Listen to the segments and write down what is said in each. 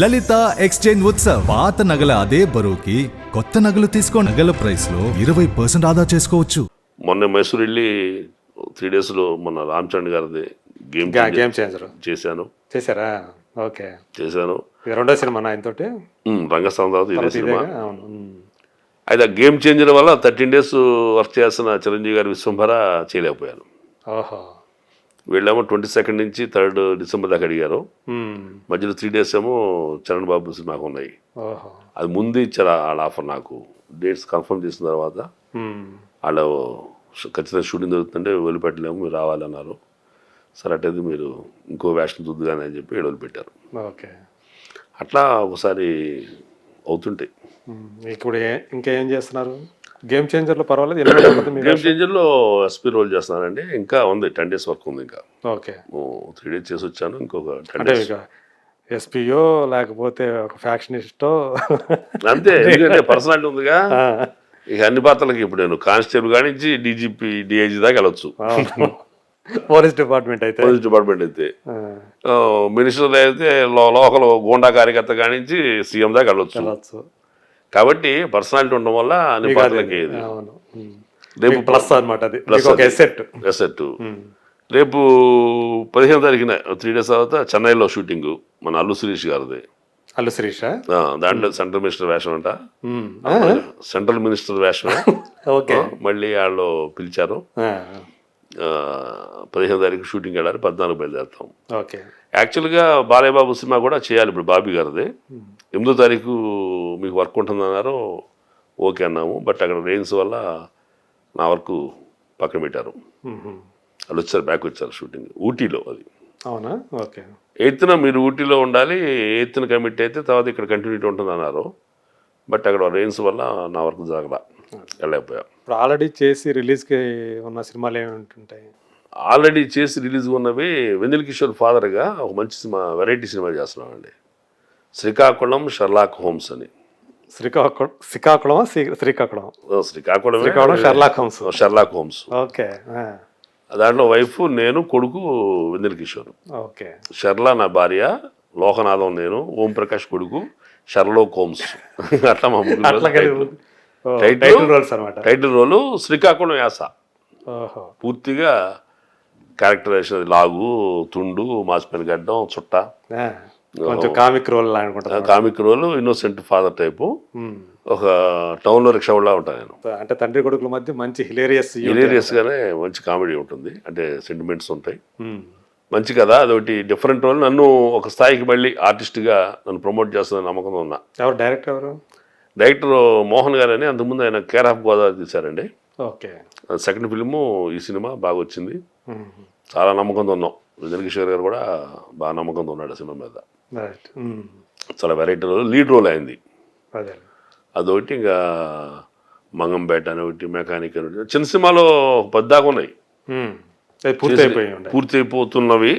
లలిత exchange Utsav. పాత నగల అదే బరువుకి కొత్త నగలు తీసుకో నగల ప్రైస్లో ఇరవై పర్సెంట్ ఆదా చేసుకోవచ్చు. మొన్న మైసూర్ వెళ్ళి త్రీ డేస్లో మొన్న రామచంద్ర గారిది గేమ్ గేమ్ చేంజర్ చేశాను. చేశారా? ఓకే. చేశాను. రెండో సినిమా ఆయనతోటి ఉమ్, రంగస్థలం తర్వాత ఇదే సినిమా. అయితే ఆ గేమ్ చేంజర్ వల్ల థర్టీన్ డేస్ వర్క్ చేస్తున్న చిరంజీవి గారి విశ్వంభర చేయలేకపోయాను. ఓహో. వీళ్ళేమో ట్వంటీ సెకండ్ నుంచి థర్డ్ డిసెంబర్ దాకా అడిగారు. మధ్యలో త్రీ డేస్ ఏమో చరణ్ బాబు సినిమాకు ఉన్నాయి. అది ముందు ఇచ్చారు వాళ్ళ ఆఫర్ నాకు. డేట్స్ కన్ఫర్మ్ చేసిన తర్వాత. వాళ్ళు ఖచ్చితంగా షూటింగ్ జరుగుతుంటే వదిలిపెట్టలేము మీరు రావాలన్నారు సరే అట్టయితే మీరు ఇంకో వేషన్ చూద్దు కానీ అని చెప్పి వదిలిపెట్టారు ఓకే. అట్లా ఒకసారి అవుతుంటాయి. ఇప్పుడు ఇంకా ఏం చేస్తున్నారు? గేమ్ చేంజర్లో పర్వాలేదు? గేమ్ చేంజర్లో ఎస్పీ రోల్ చేస్తున్నానండి. ఇంకా ఉంది టెన్ డేస్ వర్క్ ఉంది ఇంకా. ఓకే. త్రీ డేస్ చేసి వచ్చాను ఇంకొక టెన్ డేస్ ఇక ఎస్పీఓ లేకపోతే ఒక ఫ్యాక్షనిస్టో? అంతే ఎందుకంటే పర్సనాలిటీ ఉందిగా. ఇక అన్ని పాత్రలకి ఇప్పుడు నేను కానిస్టేబుల్ కానించి డీజీపీ డిఐజీ దాకా వెళ్ళొచ్చు. పోలీస్ డిపార్ట్మెంట్ అయితే. పోలీస్ డిపార్ట్మెంట్ అయితే. మినిస్టర్ అయితే లోకల్ గోండా కార్యకర్త కానించి సీఎం దాకా వెళ్ళొచ్చు. కాబట్టి పర్సనాలిటీ ఉండడం వల్ల అన్ని ఉమ్. రేపు ప్లస్ అనమాట అది. ఎసెట్ ఎసెట్ రేపు పదిహేను తారీఖున త్రీ డేస్ తర్వాత చెన్నైలో షూటింగ్ మన అల్లు శిరీష్ గారిది. అల్లు శిరీష ఆ, దాంట్లో సెంట్రల్ మినిస్టర్ వేషం అంట. సెంట్రల్ మినిస్టర్ వేషం ఓకే. మళ్ళీ వాళ్ళు పిలిచారు. పదిహేను తారీఖు షూటింగ్ వెళ్ళాలి పద్నాలుగు బయలుదేరుతాం. ఓకే. యాక్చువల్గా బాలయ్య బాబు సినిమా కూడా చేయాలి ఇప్పుడు బాబీ గారిది. ఎనిమిదో తారీఖు మీకు వర్క్ ఉంటుందన్నారు ఓకే అన్నాము బట్ అక్కడ రెయిన్స్ వల్ల నా వర్క్ పక్కన పెట్టారు. వాళ్ళు వచ్చారు బ్యాక్ వచ్చారు షూటింగ్. ఊటీలో అది. అవునా? ఓకే. ఎయిత్న మీరు ఊటీలో ఉండాలి ఎయిత్న కమిట్ అయితే తర్వాత ఇక్కడ కంటిన్యూటీ ఉంటుంది అన్నారు బట్ అక్కడ రెయిన్స్ వల్ల నా వర్క్ జరగల. వెళ్ళలేకపోయా. ఇప్పుడు ఆల్రెడీ చేసి రిలీజ్కి ఉన్న సినిమాలు ఏమి ఉంటుంటాయి? ఆల్రెడీ చేసి రిలీజ్ ఉన్నవి వెన్నెల కిషోర్ ఫాదర్గా ఒక మంచి సినిమా వెరైటీ సినిమా చేస్తున్నామండి శ్రీకాకుళం షర్లాక్ హోమ్స్ అని. శ్రీకాకుళం శ్రీకాకుళం శ్రీకాకుళం. ఓ, శ్రీకాకుళమే. Srikakulam Sherlock Holmes. Sherlock Holmes. Okay దాంట్లో వైఫ్ నేను కొడుకు వెన్నెల కిషోర్. ఓకే. షర్లా నా భార్య లోకనాథం నేను ఓం ప్రకాష్ కొడుకు షర్లోక్ హోమ్స్. అట్లా మా ముగ్గురు టైటిల్. రోల్స్ అనమాట టైటిల్ రోలు శ్రీకాకుళం యాస. పూర్తిగా క్యారెక్టరైజేషన్ లాగు తుండు మాసిపోయిన గడ్డం చుట్ట. Comic role comic role innocent father type ఒక టౌన్లో రిక్షా వాళ్ళ ఉంటాను నేను అంటే తండ్రి కొడుకుల మధ్య మంచి హిలేరియస్ హిలేరియస్గానే మంచి కామెడీ ఉంటుంది. అంటే సెంటిమెంట్స్ ఉంటాయి. మంచి కదా అదొకటి డిఫరెంట్ రోల్ నన్ను ఒక స్థాయికి మళ్ళీ ఆర్టిస్ట్గా నన్ను ప్రమోట్ చేస్తున్న నమ్మకం ఉన్నా. ఎవరు డైరెక్టర్ ఎవరు? డైరెక్టర్ మోహన్ గారు అని అంతకుముందు ఆయన కేర్ ఆఫ్ గోదావరి తీశారండి. ఓకే. సెకండ్ ఫిల్ము ఈ సినిమా బాగా వచ్చింది. చాలా నమ్మకంతో ఉన్నాం. విజయ్ కిషోర్ గారు కూడా బాగా నమ్మకంతో ఉన్నాడు ఆ సినిమా మీద. చాలా వెరైటీ రోల్ లీడ్ రోల్ అయింది. అదే అదొకటి ఇంకా మంగంపేట అని ఒకటి మెకానిక్ అని ఒకటి. చిన్న సినిమాలో పద్దాకా ఉన్నాయి. పూర్తి అయిపోతున్నవి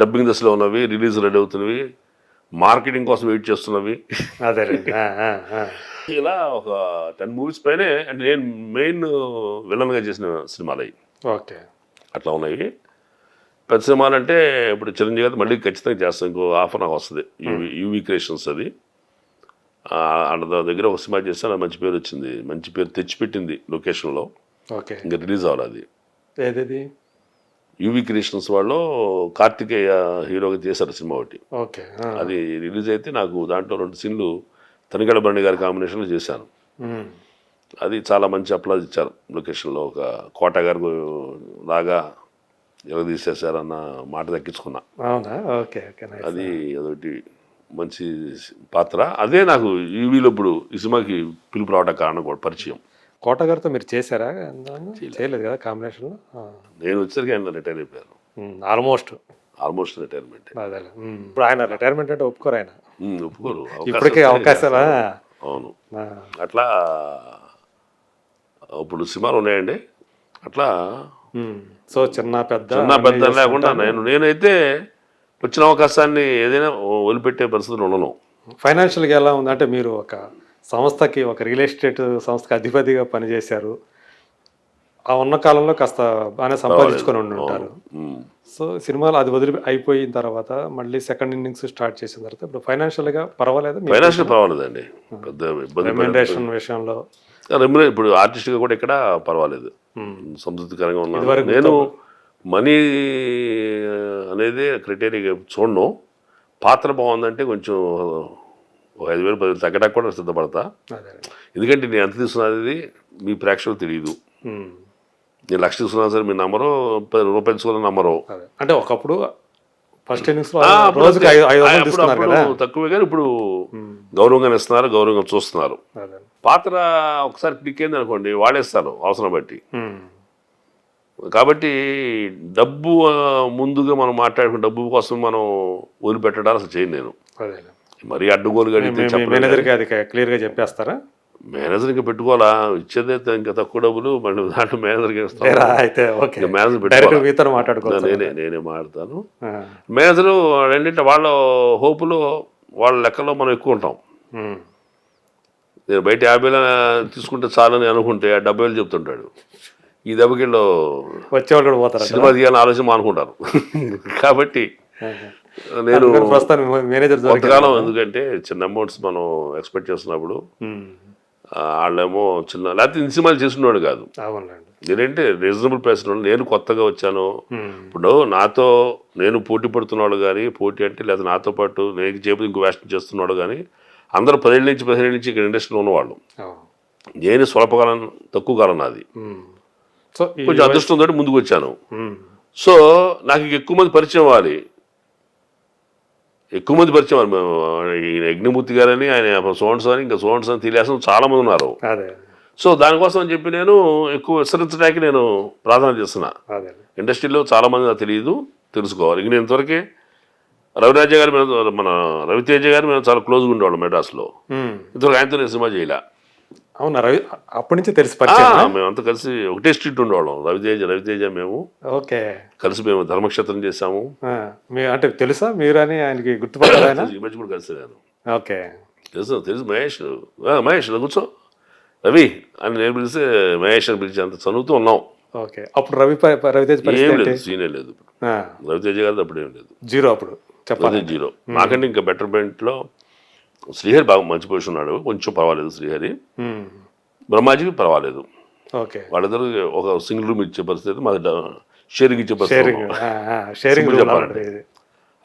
డబ్బింగ్ దశలో ఉన్నవి రిలీజ్ రెడీ అవుతున్నవి. మార్కెటింగ్ కోసం వెయిట్ చేస్తున్నవి. అదే ఇలా ఒక టెన్ మూవీస్ పైనే అంటే నేను మెయిన్ విలన్గా చేసిన సినిమాలు. అవి ఓకే. అట్లా ఉన్నాయి. పెద్ద సినిమాలు అంటే ఇప్పుడు చిరంజీవి గారు మళ్ళీ ఖచ్చితంగా చేస్తాం. ఇంకో ఆఫర్ నాకు వస్తుంది. యూవి యూవీ క్రియేషన్స్ అది. ఆడ దగ్గర ఒక సినిమా చేస్తే నాకు మంచి పేరు వచ్చింది. మంచి పేరు తెచ్చిపెట్టింది లొకేషన్లో. ఓకే. ఇంకా రిలీజ్ అవ్వాలి అది. ఏది యూవీ క్రియేషన్స్ వాళ్ళు కార్తికేయ హీరోగా చేశారు సినిమా ఒకటి. ఓకే. అది రిలీజ్ అయితే నాకు దాంట్లో రెండు సీన్లు తనిగడ బండి గారి కాంబినేషన్లో చేశాను. అది చాలా మంచి అప్లాజ్ ఇచ్చారు లొకేషన్లో. ఒక కోట గారు లాగా తీసేశారన్న మాట దక్కించుకున్నా. ఓకే అది అదొకటి మంచి పాత్ర. అదే నాకు యూవీలో ఇప్పుడు ఈ సినిమాకి పిలుపు రావడానికి కారణం కూడా పరిచయం. కోట గారితో మీరు చేశారా? చేయలేదు. కదా కాంబినేషన్లో? నేను వచ్చేసరికి ఆయన రిటైర్ అయిపోయారు. ఆల్మోస్ట్. Almost retirement. ఇప్పుడు ఆయన రిటైర్మెంట్ అంటే ఒప్పుకోరు ఆయన. ఒప్పుకోరు. ఇప్పటికే అవకాశాలా అవును. అట్లా ఇప్పుడు సినిమాలు ఉన్నాయండి. అట్లా. సో చిన్న పెద్ద చిన్న పెద్ద లేకుండా. నేను నేనైతే వచ్చిన అవకాశాన్ని ఏదైనా వదిలిపెట్టే పరిస్థితులు ఉండను. ఫైనాన్షియల్గా ఎలా ఉంది? అంటే మీరు ఒక సంస్థకి ఒక రియల్ ఎస్టేట్ సంస్థకి అధిపతిగా పనిచేశారు. ఆ ఉన్న కాలంలో కాస్త బాగానే సంపాదించుకొని ఉండి ఉంటారు. సో సినిమాలు అది వదిలి అయిపోయిన తర్వాత మళ్ళీ సెకండ్ ఇన్నింగ్స్ స్టార్ట్ చేసిన తర్వాత ఇప్పుడు ఫైనాన్షియల్గా పర్వాలేదు ఫైనాన్షియల్ పర్వాలేదండి. పెద్ద రెమ్యూనరేషన్ విషయంలో. ఇప్పుడు ఆర్టిస్ట్గా కూడా ఇక్కడ పర్వాలేదు. సంతృప్తికరంగా ఉన్నాను నేను మనీ అనేది క్రైటీరియా చూడను. పాత్ర బాగుందంటే కొంచెం ఒక ఐదు వేలు పది వేలు తగ్గడానికి కూడా సిద్ధపడతా. ఎందుకంటే నేను ఎంత తీసుకున్నది మీ ప్రేక్షకులు తెలియదు. నేను లక్ష తీసుకున్నా సరే మీ తీసుకున్న నమ్మరు అదే. అంటే ఒకప్పుడు ఫస్ట్ తక్కువే కానీ ఇప్పుడు గౌరవంగా ఇస్తున్నారు గౌరవంగా చూస్తున్నారు. పాత్ర ఒకసారి క్లిక్ అయింది అనుకోండి వాడేస్తారు అవసరం బట్టి. కాబట్టి డబ్బు ముందుగా మనం మాట్లాడుకున్న డబ్బు కోసం మనం వదిలిపెట్టడాలు అసలు చేయను నేను. అదే మరీ అడ్డుగోలు మేనేజర్కి అది క్లియర్గా చెప్పేస్తారా? మేనేజర్ ఇంకా పెట్టుకోవాలా? ఇచ్చేదే ఇంకా తక్కువ డబ్బులు మళ్ళీ దాంట్లో మేనేజర్కి అయితే ఓకే. మేనేజర్ పెట్టుకోవాలి? నేనే నేనే మాడతాను ఆ. మేనేజరు రెండింటి వాళ్ళ హోపులో వాళ్ళ లెక్కలో మనం ఎక్కువ ఉంటాం. నేను బయట యాభై తీసుకుంటే చాలని అనుకుంటే ఆ డెబ్బై వేలు చెప్తుంటాడు. ఈ దెబ్బకిలో వచ్చేవాళ్ళు కూడా పోతారు సినిమా తీయాలని ఆలోచన మానుకుంటారు. కాబట్టి నేను మేనేజర్ కొంతకాలం ఎందుకంటే చిన్న అమౌంట్స్ మనం ఎక్స్పెక్ట్ చేస్తున్నప్పుడు వాళ్ళేమో చిన్న లేకపోతే ఇన్ని సినిమాలు చేసినవాడు కాదు. నేనంటే రీజనబుల్ ప్రైస్ నేను కొత్తగా వచ్చాను. ఇప్పుడు నాతో నేను పోటీ పడుతున్నాడు కానీ పోటీ అంటే లేదా నాతో పాటు నేను చేపి ఇంకో వేస్ట్ చేస్తున్నాడు కానీ అందరూ పదిహేడు నుంచి పదిహేడు నుంచి ఇక్కడ ఇండస్ట్రీలో ఉన్నవాళ్ళు. నేను స్వల్పకాలం తక్కువ కాలం నాది. కొంచెం అదృష్టం తోటి ముందుకు వచ్చాను. సో నాకు ఎక్కువ మంది పరిచయం అవ్వాలి. ఎక్కువ మంది పరిచయం ఈయన యజ్ఞమూర్తి గారని ఆయన సోన్స్ అని ఇంకా సోన్స్ అని తెలియాల్సిన చాలా మంది ఉన్నారు. సో దానికోసం అని చెప్పి నేను ఎక్కువ విస్తరించడానికి నేను ప్రాధాన్యత చేస్తున్నా. ఇండస్ట్రీలో చాలా మంది నాకు తెలియదు తెలుసుకోవాలి. ఇంక నేను ఇంతవరకే రవిరాజ గారి మన రవితేజ గారు మేము చాలా క్లోజ్గా ఉండేవాళ్ళం మెడ్రాస్లో. ఇంతవరకు ఆయనతో నేను సినిమా చేయలే. అవునా? రవి అప్పటి నుంచి తెలిసి మేమంతా కలిసి ఒకటే స్ట్రీట్ ఉండేవాళ్ళం. రవితేజ రవితేజ మేము. ఓకే. కలిసి మేము ధర్మక్షేత్రం చేశాము. ఆ, మీ అంటే తెలుసా మీరని ఆయనకి గుర్తుపట్టారు ఆయన? ఈ మధ్య కూడా కలిసి నేను ఓకే. తెలుసు తెలుసు మహేష్. మహేష్ కూర్చో. రవి అని నేను పిలిస్తే మహేష్ అని పిలిచి అంత చదువుతూ ఉన్నాం. ఓకే. అప్పుడు రవి రవితేజ్ ఏం పరిస్థితి లేదు? సీనే లేదు. రవితేజ గారిది అప్పుడు ఏం లేదు. జీరో అప్పుడు. చెప్పాలి జీరో. నాకంటే ఇంకా బెటర్ పాయింట్లో శ్రీహరి బాగా మంచి పొజిషన్ ఉన్నాడు. కొంచెం పర్వాలేదు శ్రీహరి. ఉమ్. బ్రహ్మాజీకి పర్వాలేదు. ఓకే. వాళ్ళిద్దరు ఒక సింగిల్ రూమ్ ఇచ్చే పరిస్థితి మాది షేరింగ్ ఇచ్చే పరిస్థితి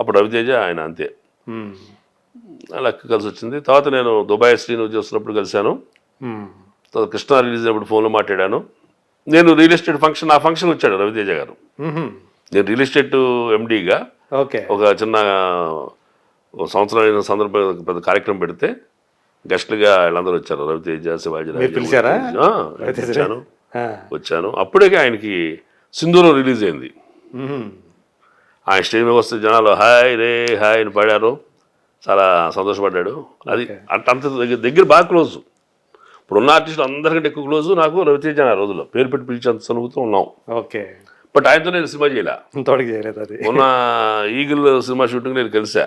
అప్పుడు రవితేజ ఆయన అంతే. అలా కలిసి వచ్చింది. తర్వాత నేను దుబాయ్ శ్రీను చేస్తున్నప్పుడు కలిశాను. ఉమ్. తర్వాత కృష్ణ రిలీజ్ అయినప్పుడు ఫోన్లో మాట్లాడాను. నేను రియల్ ఎస్టేట్ ఫంక్షన్ ఆ ఫంక్షన్ వచ్చాడు రవితేజ గారు. నేను రియల్ ఎస్టేట్ ఎండీగా ఓకే. ఒక చిన్న ఒక సంవత్సరం అయిన సందర్భం పెద్ద కార్యక్రమం పెడితే గెస్ట్లుగా వీళ్ళందరూ వచ్చారు. రవితేజ శివాజీ? వచ్చాను. వచ్చాను. అప్పుడే ఆయనకి సింధూరం రిలీజ్ అయింది. ఆయన స్టేజ్ మీద వస్తే జనాలు హాయ్ రే హాయ్ అని పాడారు. చాలా సంతోషపడ్డాడు. అది అంత అంత దగ్గర దగ్గర బాగా క్లోజ్. ఇప్పుడు ఉన్న ఆర్టిస్టులు అందరికంటే ఎక్కువ క్లోజ్ నాకు రవితేజ ఆ రోజుల్లో. పేరు పెట్టి పిలిచేంత సనుగుతూ ఉన్నాం. ఓకే. బట్ ఆయనతో నేను సినిమా చేయలే. చేయలేదు అది. మొన్న ఈగిల్ సినిమా షూటింగ్ నేను కలిసా.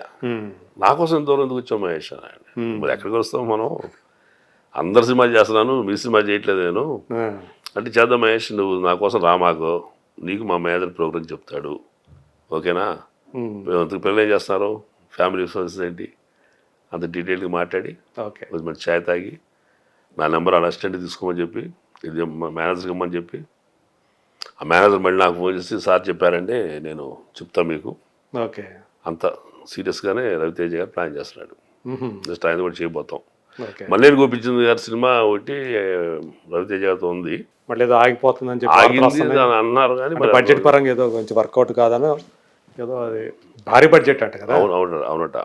నా కోసం ఎంత దూరం ఎందుకు వచ్చాం మహేష్ ఆయన. మరి ఎక్కడికి వస్తాం మనం? అందరు సినిమా చేస్తున్నాను మీ సినిమా చేయట్లేదు నేను. అంటే చేద్దాం మహేష్ నువ్వు నా కోసం రామాకు నీకు మా మేనేజర్ ప్రోగ్రామ్ చెప్తాడు. ఓకేనా. మేము అంతకు పిల్లలు ఏం చేస్తున్నారు? ఫ్యామిలీ రిసోర్సెస్ ఏంటి? అంత డీటెయిల్గా మాట్లాడి ఓకే. కొంచెం మంచి ఛాయ్ తాగి నా నెంబర్ అలా అసిస్టెంట్ తీసుకోమని చెప్పి ఇది మా మేనేజర్కి ఇమ్మని చెప్పి ఆ మేనేజర్ మళ్ళీ నాకు ఫోన్ చేసి సార్ చెప్పారంటే నేను చెప్తా మీకు. ఓకే. అంత సీరియస్గానే రవితేజ గారు ప్లాన్ చేస్తున్నాడు. జస్ట్ ఆయన కూడా చేయబోతాం. ఓకే. మల్లేని గోపించింది గారి సినిమా ఒకటి రవితేజ గారితో ఉంది. మళ్ళీ ఏదో ఆగిపోతుందని చెప్పి అన్నారు కానీ బడ్జెట్ పరంగా ఏదో కొంచెం వర్కౌట్ కాదని ఏదో అది భారీ బడ్జెట్ అంట కదా. అవును అవును అవునట.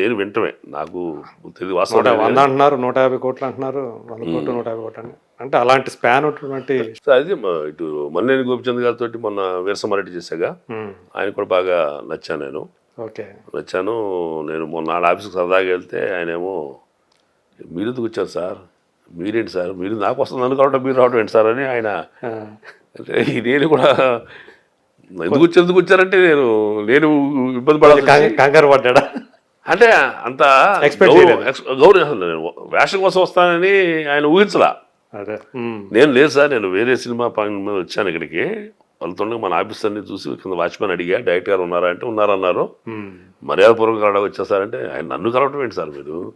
నేను వింటమే. నాకు తెలియదు వాస్తవం వంద అంటున్నారు నూట యాభై కోట్లు అంటున్నారు వంద కోట్లు నూట యాభై కోట్లు అని. అంటే అలాంటి స్పాన్ ఉన్నటువంటి అది ఇటు మల్లేని గోపిచంద్ గారితో మొన్న వీరసమారెడ్డి చేశాగా. ఉమ్. ఆయన కూడా బాగా నచ్చాను నేను. ఓకే. వచ్చాను నేను మొన్న వాళ్ళ ఆఫీస్కి సరదాగా వెళ్తే ఆయనేమో మీరు ఎందుకు వచ్చారు సార్? మీరేంటి సార్? మీరు నాకు వస్తుంది నన్ను కావటం మీరు రావటం ఏంటి సార్? అని ఆయన. అంటే నేను కూడా ఎందుకు వచ్చి ఎందుకు వచ్చారంటే నేను నేను ఇబ్బంది పడాల్సి కంగ- కంగారు పడ్డాడా? అంటే అంత గౌరవం నేను వేషం కోసం వస్తానని ఆయన ఊహించలా. నేను లేదు సార్ నేను వేరే సినిమా పని మీద వచ్చాను ఇక్కడికి. వెళ్తుండగా మన ఆఫీసర్ని చూసి కింద వాచ్మెన్ అడిగా డైరెక్టర్ గారు ఉన్నారా? అంటే ఉన్నారన్నారు. మర్యాదపూర్వకంగా అడగ వచ్చేసారంటే ఆయన నన్ను కలవటం ఏంటి సార్ మీరు?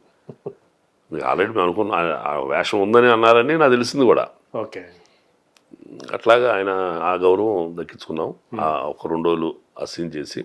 మీకు ఆల్రెడీ మేము అనుకున్న ఆ- వేషం ఉందని అన్నారని నాకు తెలిసింది కూడా. ఓకే. అట్లాగా ఆయన ఆ గౌరవం దక్కించుకున్నాం. ఆ ఒక రెండు రోజులు ఆ సీన్ చేసి.